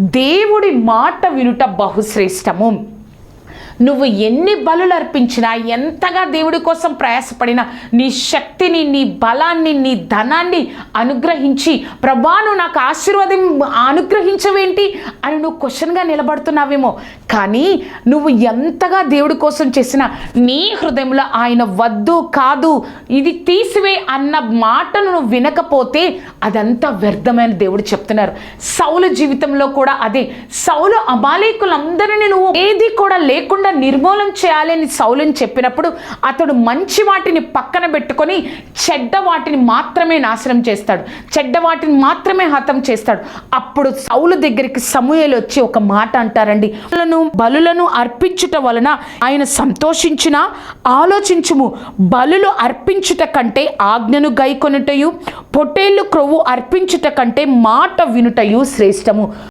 దేవుడి మాట వినుట బహుశ్రేష్టము. నువ్వు ఎన్ని బలులు అర్పించినా ఎంతగా దేవుడి కోసం ప్రయాసపడినా నీ శక్తిని నీ బలాన్ని నీ ధనాన్ని అనుగ్రహించి ప్రభాను నాకు ఆశీర్వాదం అనుగ్రహించవేంటి అని నువ్వు క్వశ్చన్గా నిలబడుతున్నావేమో. కానీ నువ్వు ఎంతగా దేవుడి కోసం చేసినా నీ హృదయంలో ఆయన వద్దు కాదు ఇది తీసివే అన్న మాటను నువ్వు వినకపోతే అదంతా వ్యర్థమైన దేవుడు చెప్తున్నారు. సౌలు జీవితంలో కూడా అదే. సౌలు అమాలేకులందరినీ నువ్వు ఏది కూడా లేకుండా నిర్మూలన చేయాలని సౌలుని చెప్పినప్పుడు అతడు మంచి వాటిని పక్కన పెట్టుకొని చెడ్డ వాటిని మాత్రమే నాశనం చేస్తాడు. చెడ్డ వాటిని మాత్రమే హతం చేస్తాడు. అప్పుడు సౌలు దగ్గరికి సమూహలు వచ్చి ఒక మాట అంటారండి. బలులను బలులను అర్పించుట వలన ఆయన సంతోషించిన? ఆలోచించుము. బలులు అర్పించుట కంటే ఆజ్ఞను గైకొనుటయు పొట్టేళ్ళు క్రొవ్వు అర్పించుట కంటే మాట వినుటయు శ్రేష్టము.